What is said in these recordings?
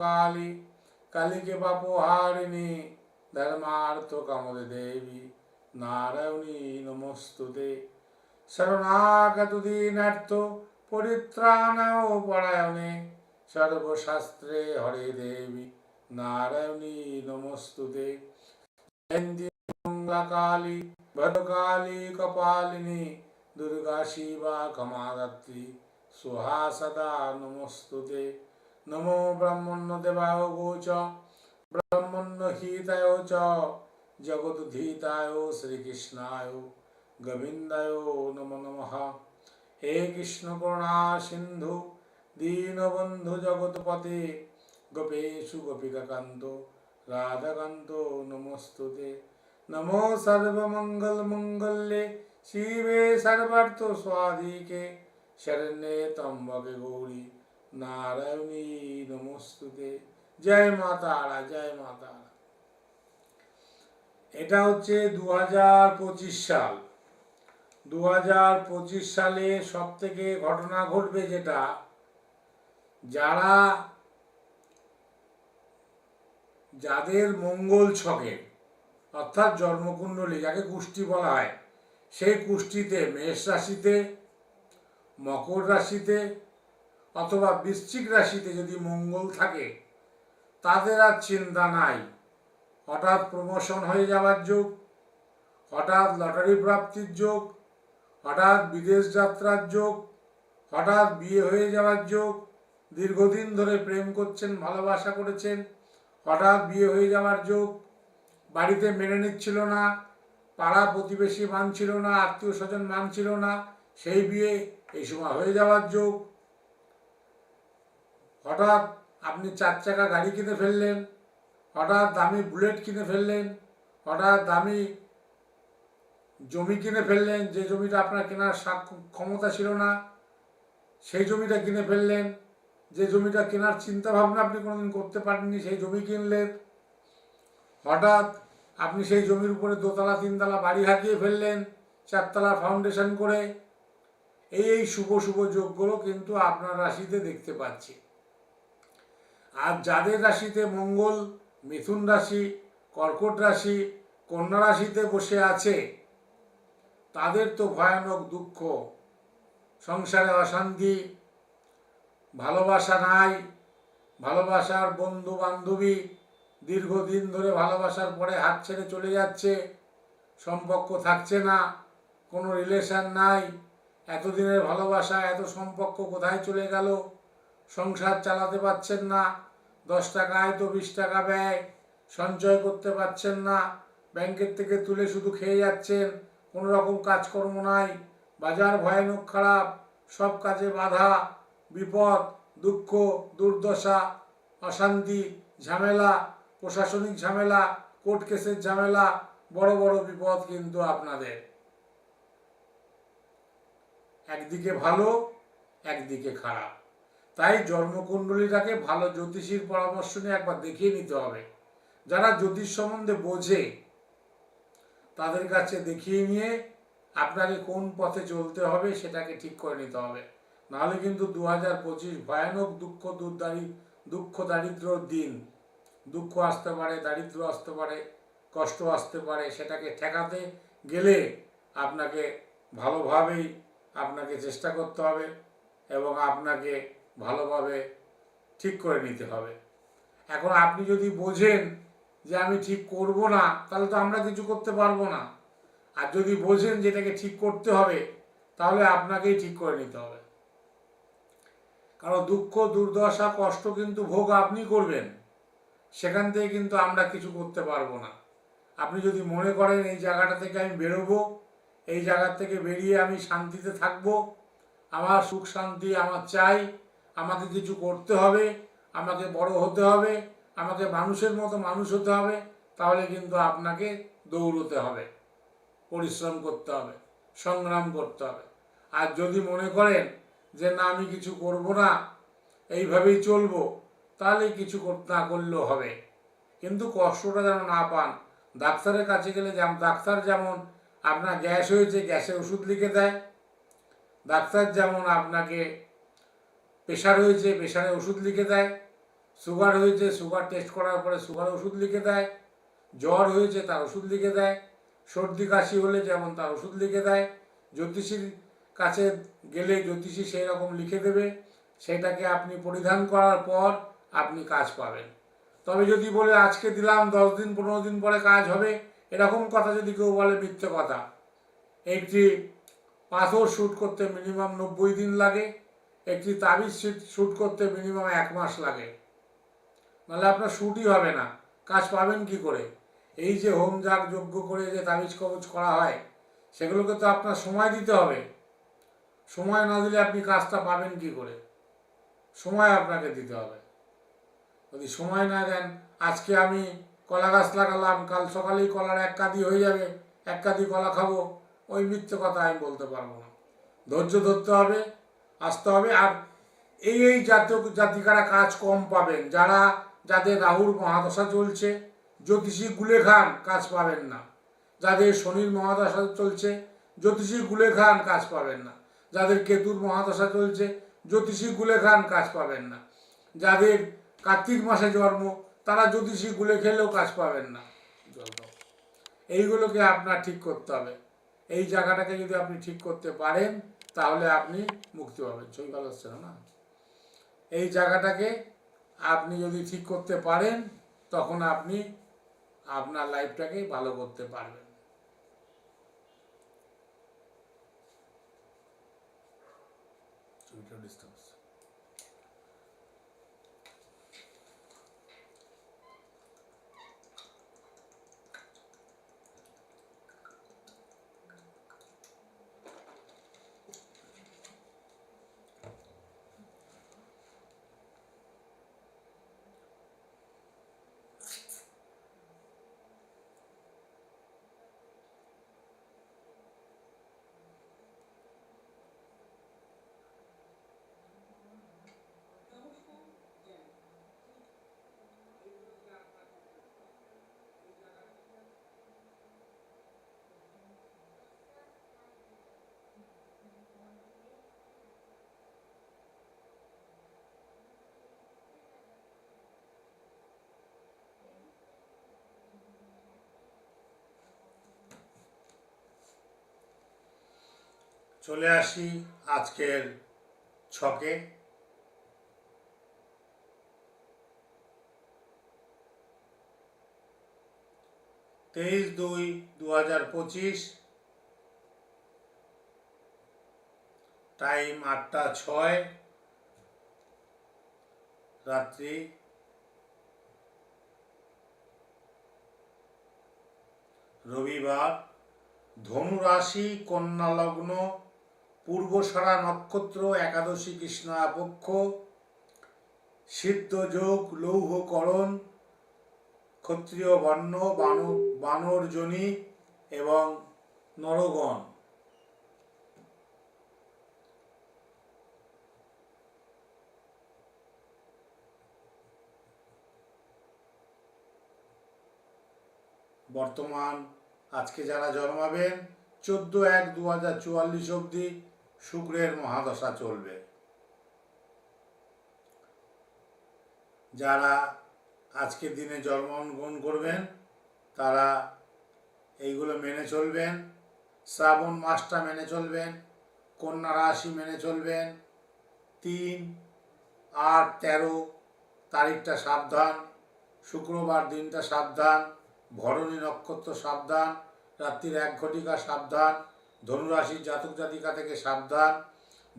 কালী কালীকে পাপহারিণী ধর্মার্থ কামদে দেবী নারায়ণী নমস্তুতে শরণাগত দীনার্থ পরিত্রাণায় পরায়ণে সর্বশাস্ত্রে হরে দেবী নারায়ণী নমস্তুতে জয়ন্তী মঙ্গলা কালী ভদ্রকালী কপালিনী দুর্গা শিবা কমাদাত্রী সুহা নমস্তুতে নমো ব্রহ্মণ্য দেবায় গোচ ব্রহ্মণ্য হিতায় চ জগদ্ধিতায় শ্রীকৃষ্ণায় গোবিন্দায় নমো নমঃ হে কৃষ্ণ করুণা সিন্ধু দীনবন্ধু জগৎপতে গোপেশু গোপিকাকান্ত রাধাকান্ত নমস্তুতে নমো সর্বমঙ্গল মঙ্গলে শিবে সর্বার্থ স্বাধিকে শরণ্যে ত্রম্বকে গৌরী নারায়ণী নমস্তুতে জয় মা তারা, জয় মা তারা। এটা হচ্ছে দু হাজার পঁচিশ সাল। দু সালে সব থেকে ঘটনা ঘটবে যেটা, যারা, যাদের মঙ্গল ছকে, অর্থাৎ জন্মকুণ্ডলী, যাকে কুষ্টি বলা হয়, সেই কুষ্টিতে মেষ রাশিতে, মকর রাশিতে অথবা বৃশ্চিক রাশিতে যদি মঙ্গল থাকে, তাদের আর চিন্তা নাই। হঠাৎ প্রমোশন হয়ে যাওয়ার যোগ, হঠাৎ লটারি প্রাপ্তির যোগ, হঠাৎ বিদেশ যাত্রার যোগ, হঠাৎ বিয়ে হয়ে যাওয়ার যোগ, দীর্ঘদিন ধরে প্রেম করছেন, ভালোবাসা করেছেন, হঠাৎ বিয়ে হয়ে যাওয়ার যোগ, বাড়িতে মেনে নিচ্ছিল না, পাড়া প্রতিবেশী মানছিল না, আত্মীয় স্বজন মানছিল না, সেই বিয়ে এই সময় হয়ে যাওয়ার যোগ হঠাৎ আপনি চার চাকা গাড়ি কিনে ফেললেন, হঠাৎ দামি বুলেট কিনে ফেললেন, হঠাৎ দামি জমি কিনে ফেললেন, যে জমিটা আপনার কেনার ক্ষমতা ছিল না, সেই জমিটা কিনে ফেললেন, যে জমিটা কেনার চিন্তা ভাবনা আপনি কোনোদিন করতে পারেননি, সেই জমি কিনলেন, হঠাৎ আপনি সেই জমির উপরে দোতলা, তিনতলা বাড়ি হাঁকিয়ে ফেললেন চারতলা ফাউন্ডেশন করে, এই এই শুভ শুভ যোগগুলো কিন্তু আপনার রাশিতে দেখতে পাচ্ছি। আর যাদের রাশিতে মঙ্গল, মিথুন রাশি, কর্কট রাশি, কন্যা রাশিতে বসে আছে, তাদের তো ভয়ানক দুঃখ। সংসারে অশান্তি, ভালোবাসা নাই, ভালোবাসার বন্ধু বান্ধবী দীর্ঘদিন ধরে ভালোবাসার পরে হাত ছেড়ে চলে যাচ্ছে, সম্পর্ক থাকছে না, কোনো রিলেশন নাই, এতদিনের ভালোবাসা, এত সম্পর্ক কোথায় চলে গেল? সংসার চালাতে পারছেন না। দশ টাকা হয়তো বিশ টাকা ব্যয়। সঞ্চয় করতে পারছেন না। ব্যাংকের থেকে তুলে শুধু খেয়ে যাচ্ছেন। কোনো রকম কাজকর্ম নাই। বাজার ভয়ানক খারাপ। সব কাজে বাধা। বিপদ, দুঃখ, দুর্দশা, অশান্তি, ঝামেলা, প্রশাসনিক ঝামেলা, কোর্ট কেসের ঝামেলা, বড় বড় বিপদ কিন্তু আপনাদের। একদিকে ভালো, একদিকে খারাপ। তাই জন্মকুণ্ডলীটাকে ভালো জ্যোতিষীর পরামর্শ নিয়ে একবার দেখিয়ে নিতে হবে। যারা জ্যোতিষ সম্বন্ধে বোঝে, তাদের কাছে দেখিয়ে নিয়ে আপনাকে কোন পথে চলতে হবে সেটাকে ঠিক করে নিতে হবে। নাহলে কিন্তু দু হাজার পঁচিশ ভয়ানক দুঃখ দুর্দারি, দুঃখ দারিদ্রর দিন। দুঃখ আসতে পারে, দারিদ্র আসতে পারে, কষ্ট আসতে পারে, সেটাকে ঠেকাতে গেলে আপনাকে ভালোভাবেই আপনাকে চেষ্টা করতে হবে এবং আপনাকে ভালোভাবে ঠিক করে নিতে হবে। এখন আপনি যদি বোঝেন যে আমি ঠিক করব না, তাহলে তো আমরা কিছু করতে পারব না। আর যদি বোঝেন যে এটাকে ঠিক করতে হবে, তাহলে আপনাকেই ঠিক করে নিতে হবে। কারণ দুঃখ, দুর্দশা, কষ্ট কিন্তু ভোগ আপনি করবেন। সেখান থেকে কিন্তু আমরা কিছু করতে পারব না। আপনি যদি মনে করেন এই জায়গাটা থেকে আমি বেরোবো, এই জায়গা থেকে বেরিয়ে আমি শান্তিতে থাকব, আমার সুখ শান্তি, আমার চাই আমাকে কিছু করতে হবে, আমাকে বড় হতে হবে, আমাকে মানুষের মতো মানুষ হতে হবে, তাহলে কিন্তু আপনাকে দৌড়তে হবে, পরিশ্রম করতে হবে, সংগ্রাম করতে হবে। আর যদি মনে করেন যে না, আমি কিছু করব না, এইভাবেই চলবো, তাহলে কিছু না করলেও হবে। কিন্তু কষ্টটা যেন না পান, ডাক্তারের কাছে গেলে যেমন, ডাক্তার যেমন আপনার গ্যাস হয়েছে, গ্যাসের ওষুধ লিখে দেয়, ডাক্তার যেমন আপনাকে প্রেশার হয়েছে, প্রেশারে ওষুধ লিখে দেয়। সুগার হয়েছে, সুগার টেস্ট করার পরে সুগার ওষুধ লিখে দেয়। জ্বর হয়েছে, তার ওষুধ লিখে দেয়। সর্দি কাশি হলে যেমন তার ওষুধ লিখে দেয়। জ্যোতিষীর কাছে গেলে জ্যোতিষী সেই রকম লিখে দেবে। সেটাকে আপনি পরিধান করার পর আপনি কাজ পাবেন। তবে যদি বলে আজকে দিলাম, দশ দিন, পনেরো দিন পরে কাজ হবে, এরকম কথা যদি কেউ বলে, মিথ্যে কথা। একটি পাথর শ্যুট করতে মিনিমাম নব্বই দিন লাগে। একটি তাবিজ শ্যুট করতে মিনিমাম এক মাস লাগে। নাহলে আপনার শ্যুটই হবে না। কাজ পাবেন কি করে? এই যে হোম যাগ যজ্ঞ করে যে তাবিজ কবজ করা হয়, সেগুলোকে তো আপনার সময় দিতে হবে। সময় না দিলে আপনি কাজটা পাবেন কি করে? সময় আপনাকে দিতে হবে। যদি সময় না দেন, আজকে আমি কলা গাছ লাগালাম, কাল সকালেই কলার এক কাদি হয়ে যাবে, এক কাদি কলা খাব, ওই মিথ্যে কথা আমি বলতে পারব না। ধৈর্য ধরতে হবে আসতে হবে। আর এই এই জাতীয় জাতিকারা কাজ কম পাবেন। যারা, যাদের রাহুর মহাদশা চলছে, জ্যোতিষী গুলে খান কাজ পাবেন না। যাদের শনির মহাদশা চলছে, জ্যোতিষী গুলে খান কাজ পাবেন না। যাদের কেতুর মহাদশা চলছে, জ্যোতিষী গুলে খান কাজ পাবেন না। যাদের কার্তিক মাসে জন্ম, তারা জ্যোতিষী গুলে খেলেও কাজ পাবেন না। এইগুলোকে আপনার ঠিক করতে হবে। এই জায়গাটাকে যদি আপনি ঠিক করতে পারেন তাহলে আপনি মুক্তি পাবেন। ছবি ভালো হচ্ছে না এই জায়গাটাকে আপনি যদি ঠিক করতে পারেন, তখন আপনি আপনার লাইফটাকে ভালো করতে পারবেন। চলে আসি আজকের ছকে। তেইশ দুই দু হাজার পঁচিশ, টাইম আটটা ছয়, রাত্রি রবিবার, ধনু রাশি, কন্যা লগ্ন পূর্বসারা নক্ষত্র, একাদশী কৃষ্ণ পক্ষ সিদ্ধ যোগ লৌহকরণ ক্ষত্রিয় বর্ণ বানর বানরজনী এবং নরগণ। বর্তমান আজকে যারা জন্মাবেন, চোদ্দ এক দু হাজার চুয়াল্লিশ অবধি শুক্রের মহাদশা চলবে। যারা আজকের দিনে জন্মগ্রহণ করবেন, তারা এইগুলো মেনে চলবেন। শ্রাবণ মাসটা মেনে চলবেন, কন্যা রাশি মেনে চলবেন। তিন, আট, তেরো তারিখটা সাবধান, শুক্রবার দিনটা সাবধান, ভরণী নক্ষত্র সাবধান, রাত্রির এক ঘটিকা সাবধান ধনুরাশির জাতক জাতিকা থেকে সাবধান,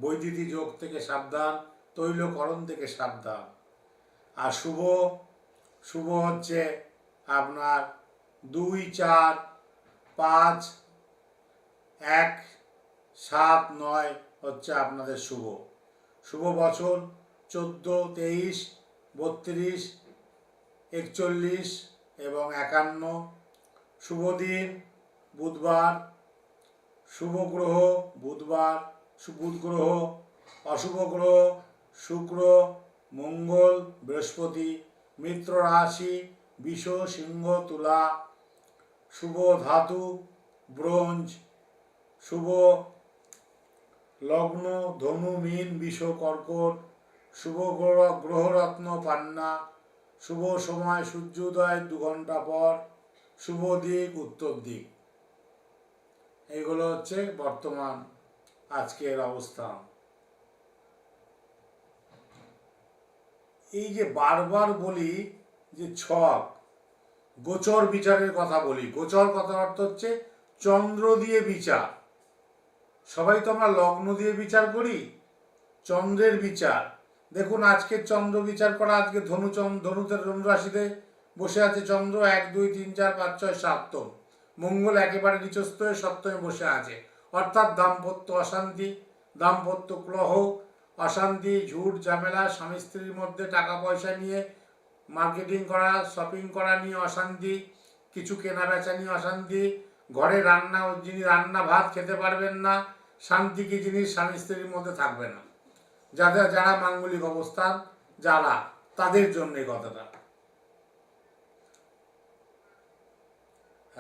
বৈদ্যুতিক যোগ থেকে সাবধান, তৈলকরণ থেকে সাবধান। আর শুভ শুভ হচ্ছে আপনার দুই, চার, পাঁচ, এক, সাত, নয় হচ্ছে আপনাদের শুভ। শুভ বছর চোদ্দ, তেইশ, বত্রিশ, একচল্লিশ এবং একান্ন। শুভ দিন, বুধবার শুভ গ্রহ বুধবার বুধ গ্রহ, অশুভ গ্রহ, শুক্র, মঙ্গল, বৃহস্পতি, মিত্র রাশি, বিষ, সিংহ, তুলা, শুভ ধাতু, ব্রোঞ্জ, শুভ লগ্ন, ধনু, মীন, বিষ, কর্কট, শুভ গ্রহ, গ্রহরত্ন, পান্না, শুভ সময়, সূর্যোদয়, দু ঘণ্টা পর, শুভ দিক, উত্তর দিক। এইগুলো হচ্ছে বর্তমান আজকের অবস্থা। এই যে বারবার বলি যে ছক, গোচর বিচারের কথা বলি, গোচর কথা অর্থ হচ্ছে চন্দ্র দিয়ে বিচার। সবাই তো আমরা লগ্ন দিয়ে বিচার করি, চন্দ্রের বিচার। দেখুন, আজকে চন্দ্র বিচার করা, আজকে ধনু চন্দ্র ধনুতে ধনু রাশিতে বসে আছে চন্দ্র, এক, দুই, তিন, চার, পাঁচ, ছয় সাতম মঙ্গল একেবারে নিচস্থ হয়ে সপ্তমে বসে আছে। অর্থাৎ দাম্পত্য অশান্তি, দাম্পত্য ক্লহ, অশান্তি, ঝুট, ঝামেলা, স্বামী স্ত্রীর মধ্যে টাকা পয়সা নিয়ে মার্কেটিং করা, শপিং করা নিয়ে অশান্তি, কিছু কেনা বেচা নিয়ে অশান্তি, ঘরে রান্না, যিনি রান্না ভাত খেতে পারবেন না, শান্তি কি জিনিস স্বামী স্ত্রীর মধ্যে থাকবে না। যাদের, যারা মাঙ্গলিক অবস্থান, যারা, তাদের জন্য কথাটা।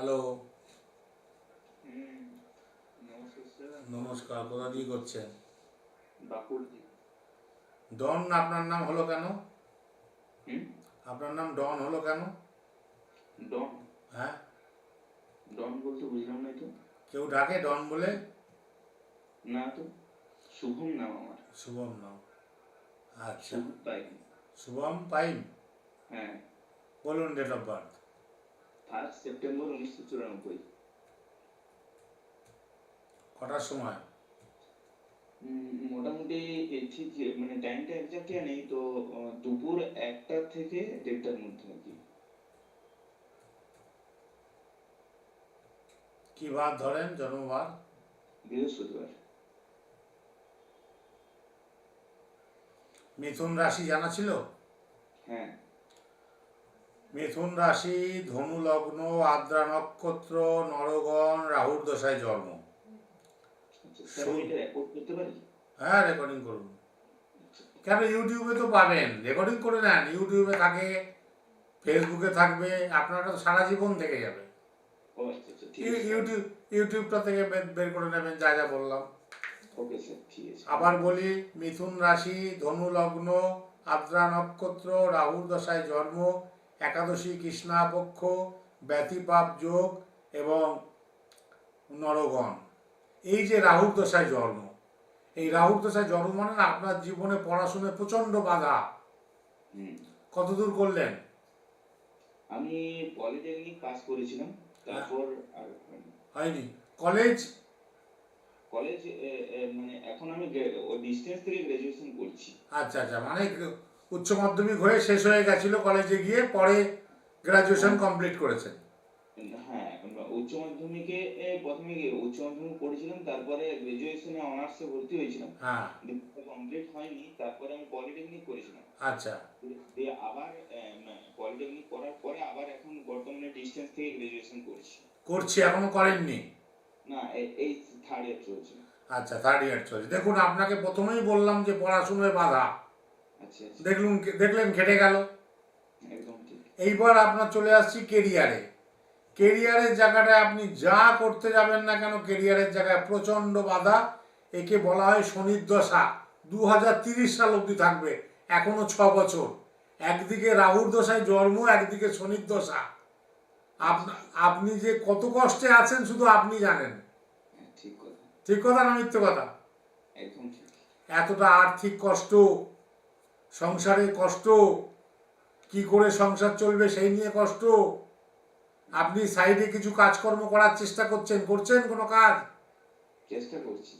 হ্যালো। নমস্কার স্যার। নমস্কার কোথা দিয়ে করছেন? ডন আপনার নাম হলো কেন? হুম? আপনার নাম ডন হলো কেন? ডন। হ্যাঁ। ডন বলতে বুঝলাম না তো। কেউ ডাকে ডন বলে? না তো শুভম নাম আমার। শুভম নাম। আচ্ছা। শুভম পাইম হ্যাঁ। বলুন date of birth first September উনিশশো চুরানব্বই। কটার সময়? মোটামুটি ঠিক মানে টাইমটা একজাক্ট নেই তো দুপুর একটা থেকে দেড়টার মধ্যে আর কি। কি বার ধরেন জন্মবার? বৃহস্পতিবার। মিথুন রাশি জানা ছিল? হ্যাঁ। মিথুন রাশি ধনু লগ্ন আদ্রা নক্ষত্র নরগণ রাহুর দশায় জন্ম। হ্যাঁ রেকর্ডিং করুন। কেন ইউটিউবে তো পাবেন? রেকর্ডিং করে নেন। ইউটিউবে থাকে ফেসবুকে থাকবে আপনারা তো সারা জীবন থেকে যাবে আচ্ছা আচ্ছা ইউটিউব ইউটিউবটা থেকে বের- করে নেবেন যা যা বললাম। আবার বলি মিথুন রাশি ধনু লগ্ন আদ্রা নক্ষত্র রাহুর দশায় জন্ম। একাদশী কৃষ্ণা পক্ষ ব্যতিপাপ যোগ এবং নরগণ। এই যে রাহুর দশায় জন্ম এই রাহুর দশায় জন্ম মানে আপনার জীবনে পড়াশোনায় প্রচণ্ড বাধা। কতদূর করলেন? আমি পলিটেকনিক পাস করেছিলাম তারপর আর হয়নি। কলেজ কলেজ মানে এখন আমি ডিস্টেন্স থেকে গ্রাজুয়েশন করছি। আচ্ছা আচ্ছা মানে উচ্চ মাধ্যমিক হয়ে শেষ হয়ে গেছিল কলেজে গিয়ে পরে গ্রাজুয়েশন কমপ্লিট করেছেন হ্যাঁ আমরা উচ্চ মাধ্যমিকে প্রথমে উচ্চ মাধ্যমিক পড়েছিলাম তারপরে গ্রাজুয়েশনে অনার্সে ভর্তি হয়েছিলাম। হ্যাঁ। কমপ্লিট হয়নি তারপরে আমি পলিটেকনিক করেছিলাম। আচ্ছা। দিয়ে আবার পলিটেকনিক করার পরে আবার এখন বর্তমানে ডিস্টেন্স থেকে গ্রাজুয়েশন করছি। করছি এখনও করেননি? না এই থার্ড ইয়ার চলছে। আচ্ছা থার্ড ইয়ার চলছে। দেখুন আপনাকে প্রথমেই বললাম যে পড়াশুনোয় বাধা। আচ্ছা আচ্ছা। দেখলেন কেটে গেল। এইবার আপনার চলে আসছি কেরিয়ারে। কেরিয়ারের জায়গাটায় আপনি যা করতে যাবেন না কেন কেরিয়ারের জায়গায় প্রচণ্ড বাধা। একে বলা হয় শনির দশা। দু সাল অবধি থাকবে এখনও ছ বছর। একদিকে রাহুর দশায় জন্ম একদিকে শনির দশা। আপনা আপনি যে কত কষ্টে আছেন শুধু আপনি জানেন। হ্যাঁ, ঠিক কথা। ঠিক কথা না মিথ্যে কথা? এতটা আর্থিক কষ্ট সংসারে কষ্ট কি করে সংসার চলবে সেই নিয়ে কষ্ট। আপনি সাইডে কিছু কাজকর্ম করার চেষ্টা করছেন করছেন কোনো কাজ? চেষ্টা করছি।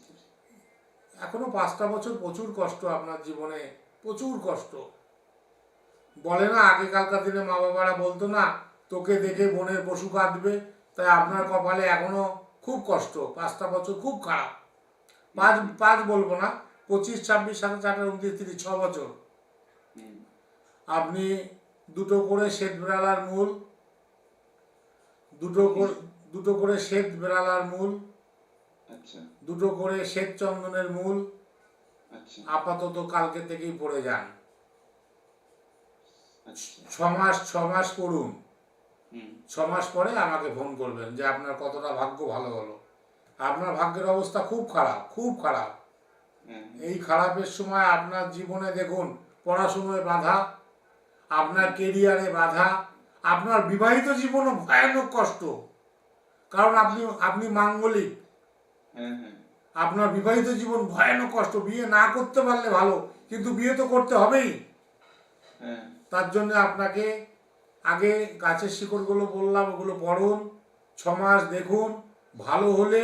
এখনও পাঁচটা বছর প্রচুর কষ্ট আপনার জীবনে প্রচুর কষ্ট। বলে না আগেকালকার দিনে মা বাবারা বলতো না তোকে দেখে বনের পশু কাঁদবে। তাই আপনার কপালে এখনও খুব কষ্ট পাঁচটা বছর খুব খারাপ। পাঁচ পাঁচ বলব না পঁচিশ ছাব্বিশ সাতাশ আঠারো উনত্রিশ তিরিশ ছ বছর। আপনি দুটো করে শ্বেত বেড়ালার মূল দুটো করে দুটো করে শ্বেত বেড়ালার মূল আচ্ছা। দুটো করে শ্বেত চন্দনের মূল আচ্ছা। আপাতত কালকে থেকেই পড়ে যান। আচ্ছা। ছ মাস ছ মাস পড়ুন। ছ মাস পরে আমাকে ফোন করবেন যে আপনার কতটা ভাগ্য ভালো হলো। আপনার ভাগ্যের অবস্থা খুব খারাপ খুব খারাপ। হ্যাঁ। এই খারাপের সময় আপনার জীবনে দেখুন পড়াশুনোয় বাধা আপনার কেরিয়ারে বাধা আপনার বিবাহিত জীবনও ভয়ানক কষ্ট। কারণ আপনি আপনি মাঙ্গলিক। হ্যাঁ হ্যাঁ। আপনার বিবাহিত জীবন ভয়ানক কষ্ট। বিয়ে না করতে পারলে ভালো কিন্তু বিয়ে তো করতে হবেই। হ্যাঁ। তার জন্য আপনাকে আগে গাছের শিকড়গুলো বললাম ওগুলো পড়ুন ছ মাস দেখুন। ভালো হলে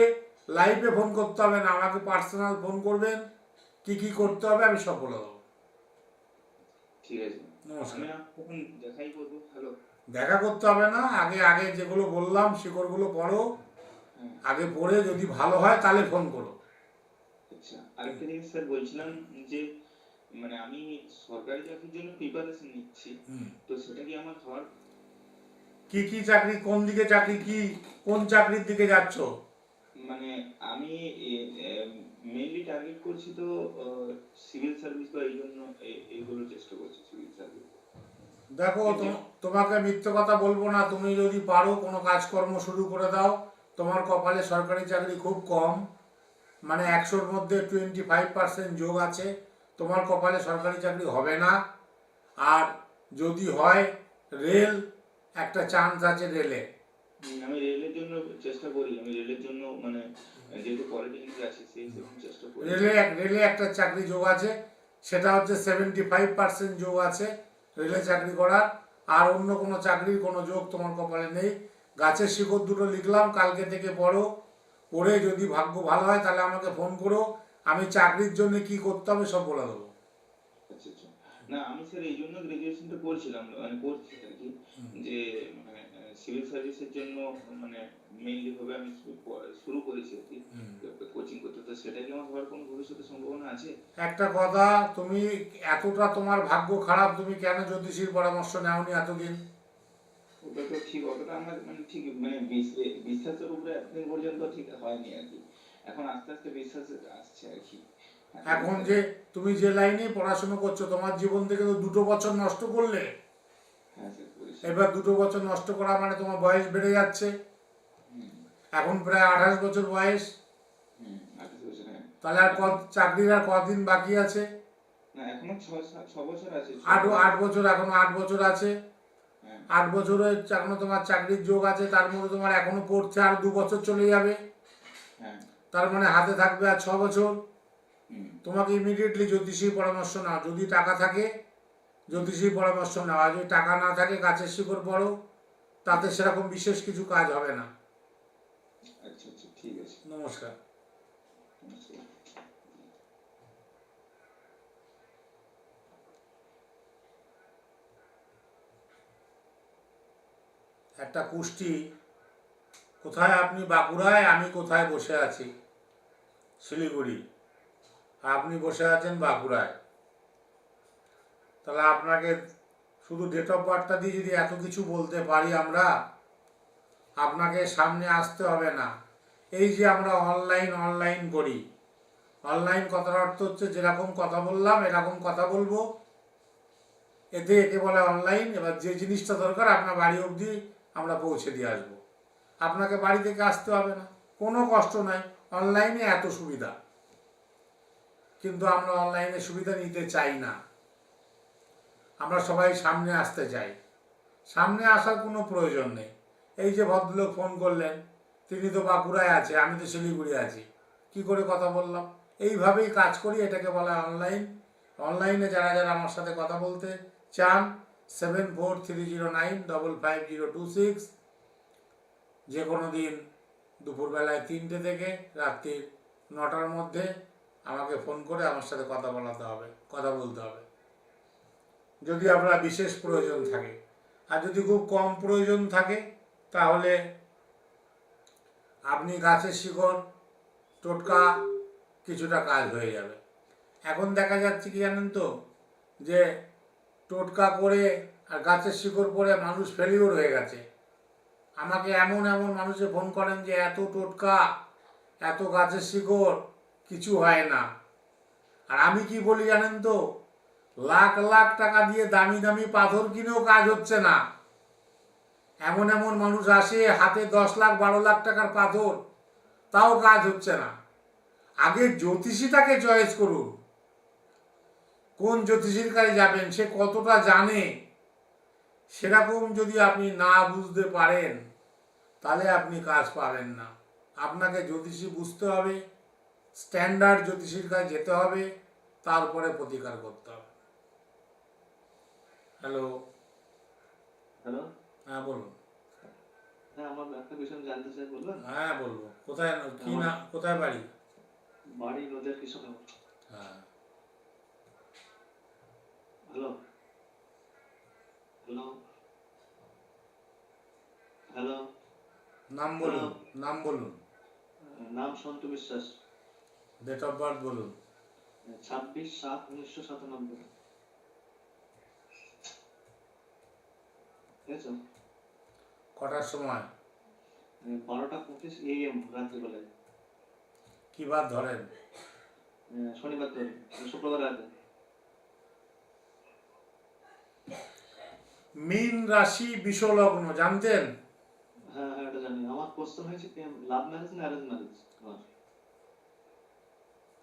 লাইভে ফোন করতে হবে না আমাকে পার্সোনাল ফোন করবেন। কি কি করতে হবে আমি সব বলে দেবো। ঠিক আছে। নমস্কার। কখন দেখাই করব? হ্যালো দেখা করতে হবে না আগে আগে যেগুলো বললাম শিকড়গুলো পড়ো। হ্যাঁ। আগে পড়ে যদি ভালো হয় তাহলে ফোন করো। আচ্ছা আরেকটা জিনিস স্যার বলছিলাম যে মানে আমি সরকারি চাকরির জন্য প্রিপারেশন নিচ্ছি। তো সেটা কি আমার হওয়ার? কি কি চাকরি কোন দিকে চাকরি কি কোন চাকরির দিকে যাচ্ছ? মানে আমি মেইনলি টার্গেট করছি তো সিভিল সার্ভিস বা এই জন্য এইগুলো চেষ্টা করছি সিভিল সার্ভিস দেখো তো- তোমাকে মিথ্যে কথা বলব না তুমি যদি পারো কোনো কাজকর্ম শুরু করে দাও তোমার কপালে সরকারি চাকরি খুব কম মানে একশোর মধ্যে টোয়েন্টি ফাইভ পার্সেন্ট যোগ আছে তোমার কপালে সরকারি চাকরি হবে না। আর যদি হয় রেল একটা চান্স আছে রেলে। আমি রেলের জন্য চেষ্টা করি আমি রেলের জন্য মানে রেলে রেলে একটা চাকরি যোগ আছে। সেটা হচ্ছে সেভেন্টি ফাইভ পার্সেন্ট যোগ আছে রেলে চাকরি করার। আর অন্য কোনো চাকরির কোনো যোগ তোমার কপালে নেই। গাছের শিকড় দুটো লিখলাম কালকে থেকে পড়ো। পড়ে যদি ভাগ্য ভালো হয় তাহলে আমাকে ফোন করো। আমি চাকরির জন্য কি করতে হবে সব বলে দেবো। আচ্ছা আচ্ছা। না আমি স্যার এই জন্য গ্রাজুয়েশনটা করছিলাম মানে করছি আর কি। যে মানে সিভিল সার্ভিসের জন্য মানে মেইনলি ভাবে আমি শুরু করেছি আর কি। কোচিং করতে তো সেটা কি আমার হওয়ার কোনো ভবিষ্যতে সম্ভাবনা আছে? একটা কথা তুমি এতটা তোমার ভাগ্য খারাপ তুমি কেন জ্যোতিষীর পরামর্শ নেওনি এতদিন? ওটা তো ঠিক অতটা আমার মানে ঠিক মানে বিশ্বাসের উপরে এতদিন পর্যন্ত ঠিক হয়নি আর কি। এখন আস্তে আস্তে বিশ্বাস আসছে আর কি। এখন যে তুমি যে লাইনে পড়াশোনা করছ তোমার জীবন থেকে তো দুটো বছর নষ্ট করলে। হ্যাঁ এবার দুটো বছর নষ্ট করা মানে তোমার বয়স বেড়ে যাচ্ছে। এখন প্রায় আঠাশ বছর বয়স। তাহলে আর কত চাকরির আর কদিন বাকি আছে? আট আট বছর এখনও আট বছর আছে। হ্যাঁ। আট বছরে এখনও তোমার চাকরির যোগ আছে তার মধ্যে তোমার এখনও পড়ছে আর দু বছর চলে যাবে। হ্যাঁ। তার মানে হাতে থাকবে আর ছ বছর। তোমাকে ইমিডিয়েটলি জ্যোতিষী পরামর্শ নাও যদি টাকা থাকে। জ্যোতিষী পরামর্শ নেওয়া যদি টাকা না থাকে গাছের শিকড় পড়ো তাতে সেরকম বিশেষ কিছু কাজ হবে না। আচ্ছা আচ্ছা ঠিক আছে। নমস্কার নমস্কার। একটা কুষ্টি কোথায় আপনি বাঁকুড়ায় আমি কোথায় বসে আছি? শিলিগুড়ি। আপনি বসে আছেন বাঁকুড়ায়। তাহলে আপনাকে শুধু ডেট অফ বার্থটা দিয়ে যদি এত কিছু বলতে পারি আমরা, আপনাকে সামনে আসতে হবে না। এই যে আমরা অনলাইন অনলাইন করি। অনলাইন কথার অর্থ হচ্ছে যেরকম কথা বললাম, এরকম কথা বলব। এতে একে বলে অনলাইন এবার যে জিনিসটা দরকার আপনার বাড়ি অবধি আমরা পৌঁছে দিয়ে আসব। আপনাকে বাড়ি থেকে আসতে হবে না। কোনো কষ্ট নাই। অনলাইনে এত সুবিধা। কিন্তু আমরা অনলাইনে সুবিধা নিতে চাই না। আমরা সবাই সামনে আসতে চাই। সামনে আসার কোনো প্রয়োজন নেই। এই যে ভদ্রলোক ফোন করলেন, তিনি তো বাঁকুড়ায় আছে, আমি তো শিলিগুড়ি আছি। কি করে কথা বললাম? এইভাবেই কাজ করি, এটাকে বলা অনলাইন অনলাইনে যারা যারা আমার সাথে কথা বলতে চান seven four three zero nine double five zero two six যে কোনো দিন দুপুরবেলায় তিনটে থেকে রাত্রির নটার মধ্যে আমাকে ফোন করে আমার সাথে কথা বলাতে হবে, কথা বলতে হবে। যদি আপনার বিশেষ প্রয়োজন থাকে। আর যদি খুব কম প্রয়োজন থাকে, তাহলে আপনি গাছের শিকড়, টোটকা, কিছুটা কাজ হয়ে যাবে। এখন দেখা যাচ্ছে কি জানেন তো, যে টোটকা করে আর গাছের শিকড় পরে মানুষ ফেলিওর হয়ে গেছে। আমাকে এমন এমন মানুষে ফোন করেন যে, এত টোটকা, এত গাছের শিকড়, কিছু হয় না। আর আমি কি বলি জানেন তো লাখ লাখ টাকা দিয়ে দামি দামি পাথর কিনেও কাজ হচ্ছে না। এমন এমন মানুষ আসে, হাতে দশ লাখ, বারো লাখ টাকার পাথর, তাও কাজ হচ্ছে না। আগে জ্যোতিষীটাকে চয়েস করুন। কোন জ্যোতিষীর কাছে যাবেন, সে কতটা জানে? সেরকম যদি আপনি না বুঝতে পারেন, তাহলে আপনি কাজ পাবেন না। আপনাকে জ্যোতিষী বুঝতে হবে, স্ট্যান্ডার্ড জ্যোতিষীর কাছে যেতে হবে, তারপরে প্রতিকার করতে হবে। হ্যালো হ্যালো হ্যাঁ বলুন। হ্যাঁ আমার একটা বিষয় জানতে চাই বলবেন? হ্যাঁ বলব। কোথায় কি না কোথায় বাড়ি? বাড়ি নদের কৃষক হ্যাঁ। হ্যালো হ্যালো হ্যালো নাম বলুন নাম বলুন। নাম সন্তু বিশ্বাস। ডেট অফ বার্থ বলুন। ছাব্বিশ সাত উনিশশো সাতানব্বই। ঠিক আছে কটার সময়? বারোটা পঁচিশ এএম রাত্রিবেলায়। কি বার ধরেন? শনিবার ধরে শুক্রবার রাতে। মীন রাশি বিষলগ্ন জানতেন? হ্যাঁ হ্যাঁ এটা জানি। আমার কোশ্চেন হয়েছে লাভ ম্যারেজ না অ্যারেঞ্জ ম্যারেজ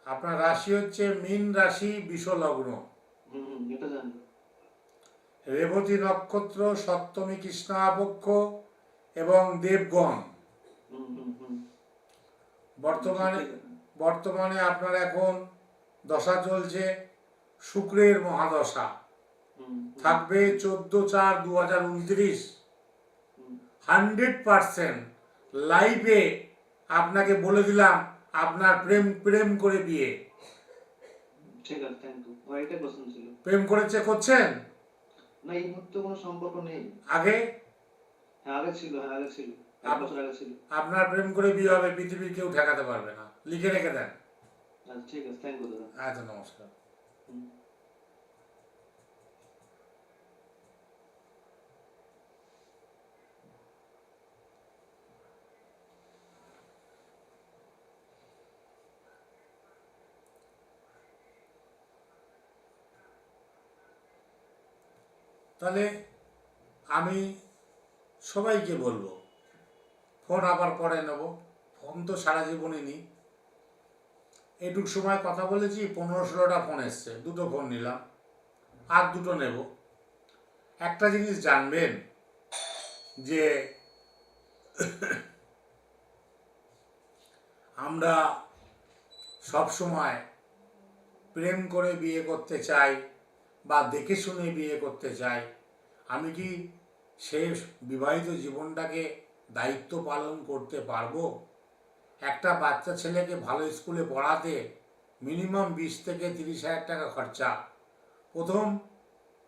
আপনার রাশি হচ্ছে মীন রাশি বিষলগ্ন। হুম এটা জানি। রেবতী নক্ষত্র সপ্তমী কৃষ্ণাপক্ষ এবং দেবগণ। বর্তমানে বর্তমানে আপনার এখন দশা চলছে শুক্রের মহাদশা। থাকবে চোদ্দ চার দু হাজার উনত্রিশ। হান্ড্রেড পারসেন্ট লাইভে আপনাকে বলে দিলাম আপনার প্রেম প্রেম করে বিয়ে। ঠিক আছে থ্যাংক ইউ প্রেম করেছে করছেন? না এই মুহূর্তে কোনো সম্পর্ক নেই। আগে? হ্যাঁ আগে ছিল হ্যাঁ আগে ছিল। এক বছর আগে ছিল। আপনার প্রেম করে বিয়ে হবে পৃথিবীর কেউ ঠেকাতে পারবে না। লিখে রেখে দেন। আচ্ছা ঠিক আছে থ্যাংক ইউ দাদা। আচ্ছা নমস্কার। তাহলে আমি সবাইকে বলব, ফোন আবার পরে নেব। ফোন তো সারা জীবনই নিই। এইটুক সময় কথা বলেছি, পনেরো ষোলোটা ফোন এসছে, দুটো ফোন নিলাম, আর দুটো নেব। একটা জিনিস জানবেন, যে আমরা সব সময় প্রেম করে বিয়ে করতে চাই বা দেখে শুনে বিয়ে করতে চাই। আমি কি সে বিবাহিত জীবনটাকে দায়িত্ব পালন করতে পারব? একটা বাচ্চা ছেলেকে ভালো স্কুলে পড়াতে মিনিমাম বিশ থেকে তিরিশ হাজার টাকা খরচা। প্রথম,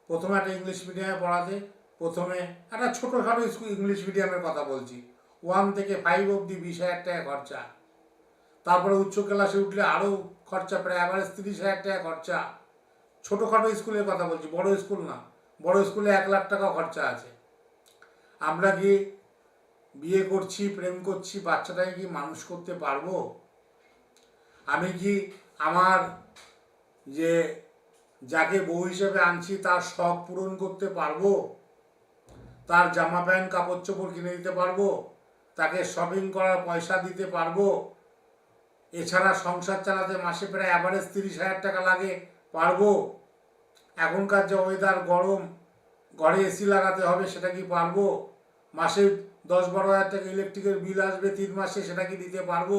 প্রথমে একটা ইংলিশ মিডিয়ামে পড়াতে, প্রথমে একটা ছোটোখাটো স্কুল ইংলিশ মিডিয়ামের কথা বলছি। ওয়ান থেকে ফাইভ অবধি বিশ হাজার টাকা খরচা। তারপরে উচ্চ ক্লাসে উঠলে আরও খরচা, প্রায় অ্যাভারেজ তিরিশ হাজার টাকা খরচা। ছোটোখাটো স্কুলের কথা বলছি, বড় স্কুল না। বড় স্কুলে এক লাখ টাকা খরচা আছে। আমরা কি বিয়ে করছি, প্রেম করছি, বাচ্চাটাকে কি মানুষ করতে পারব? আমি কি আমার যে যাকে বউ হিসেবে আনছি, তার শখ পূরণ করতে পারব? তার জামা প্যান্ট, কাপড় চোপড় কিনে দিতে পারব? তাকে শপিং করার পয়সা দিতে পারব? এছাড়া সংসার চালাতে মাসে প্রায় অ্যাভারেজ তিরিশ হাজার টাকা লাগে। পারব? এখনকার যে ওয়েদার গরম, ঘরে এসি লাগাতে হবে, সেটা কি পারব? মাসে দশ বারো হাজার টাকা ইলেকট্রিকের বিল আসবে তিন মাসে, সেটা কি দিতে পারব?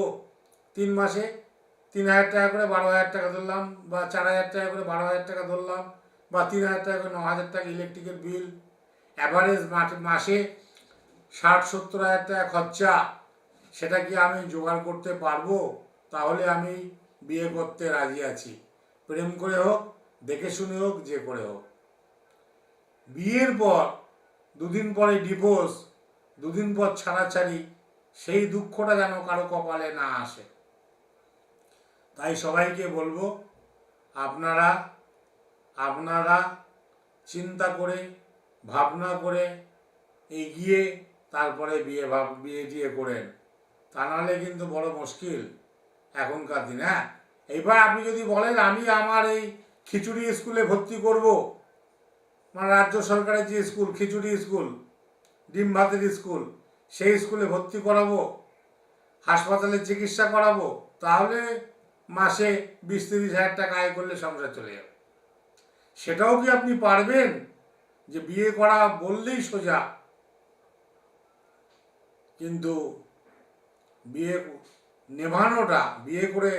তিন মাসে? তিন হাজার টাকা করে বারো হাজার টাকা ধরলাম, বা চার হাজার টাকা করে বারো হাজার টাকা ধরলাম, বা তিন হাজার টাকা করে ন হাজার টাকা ইলেকট্রিকের বিল অ্যাভারেজ মাসে ষাট, সত্তর হাজার টাকা খরচা, সেটা কি আমি জোগাড় করতে পারব? তাহলে আমি বিয়ে করতে রাজি আছি। প্রেম করে হোক, দেখে শুনে হোক, যে করে হোক। বিয়ের পর, দুদিন পরে ডিভোর্স দুদিন পর ছাড়াছাড়ি, সেই দুঃখটা যেন কারও কপালে না আসে। তাই সবাইকে বলব, আপনারা আপনারা চিন্তা করে, ভাবনা করে এগিয়ে তারপরে বিয়ে ভাব, বিয়ে টিয়ে করেন। তা নাহলে কিন্তু বড় মুশকিল এখনকার দিন হ্যাঁ? এইবার আপনি যদি বলেন, আমি আমার এই খিচুড়ি স্কুলে ভর্তি করব মানে রাজ্য সরকারের যে স্কুল, খিচুড়ি স্কুল, ডিম ভাতের স্কুল, সেই স্কুলে ভর্তি করাবো, হাসপাতালে চিকিৎসা করাবো, তাহলে মাসে বিশ তিরিশ হাজার টাকা আয় করলে সংসার চলে যাবে। সেটাও কি আপনি পারবেন? যে বিয়ে করা বললেই সোজা। কিন্তু বিয়ে নেভানোটা, বিয়ে করে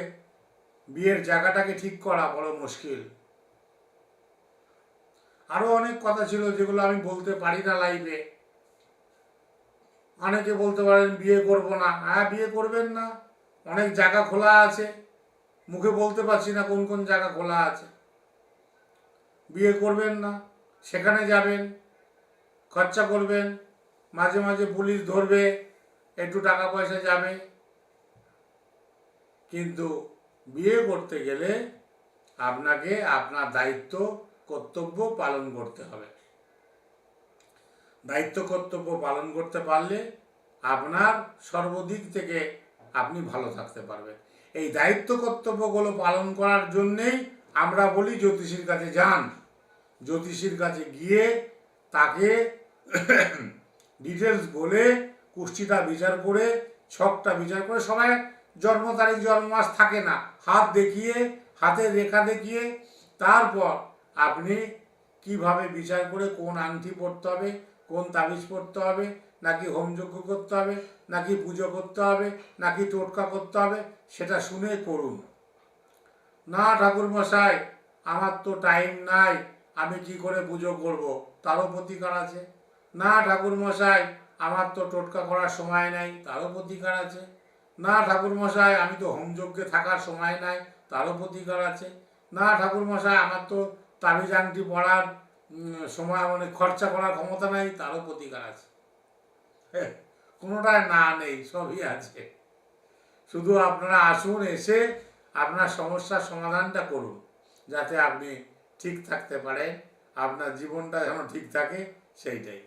বিয়ের জায়গাটাকে ঠিক করা বড় মুশকিল। আরও অনেক কথা ছিল যেগুলো আমি বলতে পারি না লাইভে অনেকে বলতে পারেন, বিয়ে করব না। হ্যাঁ বিয়ে করবেন না। অনেক জায়গা খোলা আছে। মুখে বলতে পারছি না কোন কোন জায়গা খোলা আছে। বিয়ে করবেন না, সেখানে যাবেন, খরচা করবেন, মাঝে মাঝে পুলিশ ধরবে, একটু টাকা পয়সা যাবে। কিন্তু বিয়ে করতে গেলে আপনাকে আপনার দায়িত্ব, কর্তব্য পালন করতে হবে। দায়িত্ব, কর্তব্য পালন করতে পারলে আপনার সর্বদিক থেকে আপনি ভালো থাকতে পারবেন। এই দায়িত্ব, কর্তব্যগুলো পালন করার জন্যেই আমরা বলি জ্যোতিষীর কাছে যান। জ্যোতিষীর কাছে গিয়ে তাকে ডিটেলস বলে, কুষ্টিটা বিচার করে, ছকটা বিচার করে সবাই জন্ম তারিখ জন্ম মাস থাকে না। হাত দেখিয়ে হাতের রেখা দেখিয়ে, তারপর আপনি কীভাবে বিচার করে কোন আংটি পরতে হবে, কোন তাবিজ পরতে হবে, নাকি হোমযজ্ঞ করতে হবে, নাকি পুজো করতে হবে, নাকি টোটকা করতে হবে, সেটা শুনে করুন। না ঠাকুর মশাই আমার তো টাইম নাই, আমি কি করে পুজো করব? তারও প্রতিকার আছে। না ঠাকুর মশাই আমার তো টোটকা করার সময় নাই, তারও প্রতিকার আছে। না ঠাকুর মশাই আমি তো হোমযজ্ঞে থাকার সময় নাই, তারও প্রতিকার আছে। না ঠাকুর মশাই আমার তো তাবিজ আংটি পড়ার সময় মানে খরচা করার ক্ষমতা নাই, তারও প্রতিকার আছে। কোনোটায় না নেই, সবই আছে। শুধু আপনারা আসুন, এসে আপনার সমস্যার সমাধানটা করুন, যাতে আপনি ঠিক থাকতে পারেন, আপনার জীবনটা যেন ঠিক থাকে, সেইটাই।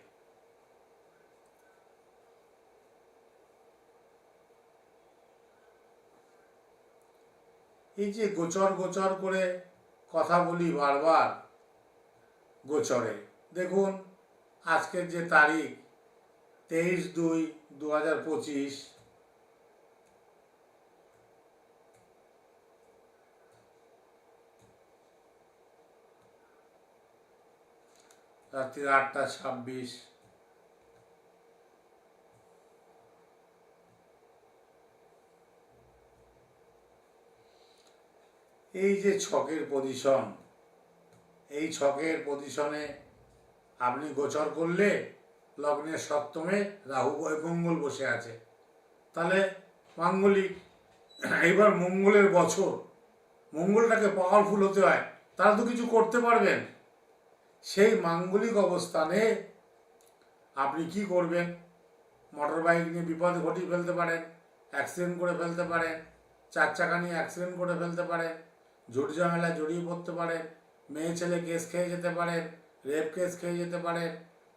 এই যে গোচর গোচর করে কথা বলি বারবার গোচরে, দেখুন আজকের যে তারিখ, তেইশ দুই দু হাজার পঁচিশ। রাত্রি আটটা ছাব্বিশ। এই যে ছকের পজিশন এই ছকের পজিশনে আপনি গোচর করলে লগ্নের সপ্তমে রাহু মঙ্গল বসে আছে। তাহলে মাঙ্গলিক, এইবার মঙ্গলের বছর, মঙ্গলটাকে পাওয়ারফুল হতে হয়, তারা তো কিছু করতে পারবেন। সেই মাঙ্গলিক অবস্থানে আপনি কি করবেন? মোটর বাইক নিয়ে বিপদ ঘটিয়ে ফেলতে পারেন অ্যাক্সিডেন্ট করে ফেলতে পারেন, চার চাকা নিয়ে অ্যাক্সিডেন্ট করে ফেলতে পারেন। ঝুট ঝামেলায় জড়িয়ে পড়তে পারেন মেয়ে ছেলে কেস খেয়ে যেতে পারেন রেপ কেস খেয়ে যেতে পারেন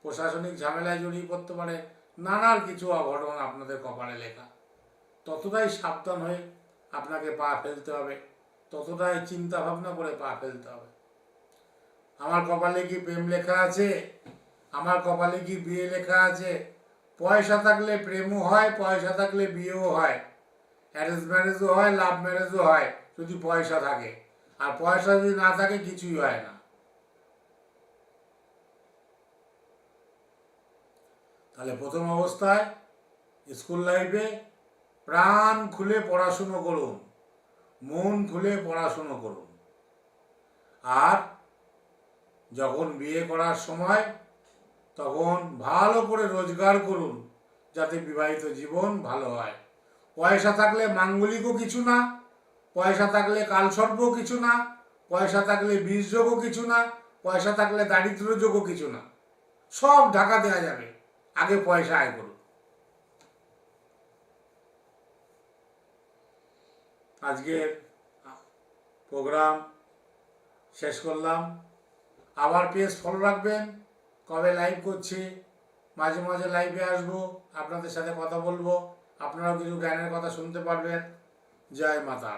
প্রশাসনিক ঝামেলায় জড়িয়ে পড়তে পারে, নানান কিছু অঘটন আপনাদের কপালে লেখা। ততটাই সাবধান হয়ে আপনাকে পা ফেলতে হবে, ততটাই চিন্তা ভাবনা করে পা ফেলতে হবে। আমার কপালে কি প্রেম লেখা আছে? আমার কপালে কি বিয়ে লেখা আছে? পয়সা থাকলে প্রেমও হয়, পয়সা থাকলে বিয়েও হয়। অ্যারেঞ্জ ম্যারেজও হয় লাভ ম্যারেজও হয়, যদি পয়সা থাকে। আর পয়সা যদি না থাকে কিছুই হয় না। তাহলে প্রথম অবস্থায় স্কুল লাইফে প্রাণ খুলে পড়াশুনো করুন, মন খুলে পড়াশুনো করুন। আর যখন বিয়ে করার সময় তখন ভালো করে রোজগার করুন, যাতে বিবাহিত জীবন ভালো হয়। পয়সা থাকলে মাঙ্গলিকও কিছু না। পয়সা থাকলে কালসর্পও কিছু না, পয়সা থাকলে বীজযোগও কিছু না, পয়সা থাকলে দারিদ্র যোগও কিছু না। সব ঢাকা দেওয়া যাবে, আগে পয়সা আয় করুন আজকের প্রোগ্রাম শেষ করলাম। আবার পেজ ফলো রাখবেন, কবে লাইভ করছি, মাঝে মাঝে লাইভে আসব, আপনাদের সাথে কথা বলব, আপনারাও কিছু জ্ঞানের কথা শুনতে পারবেন। জয় মাতা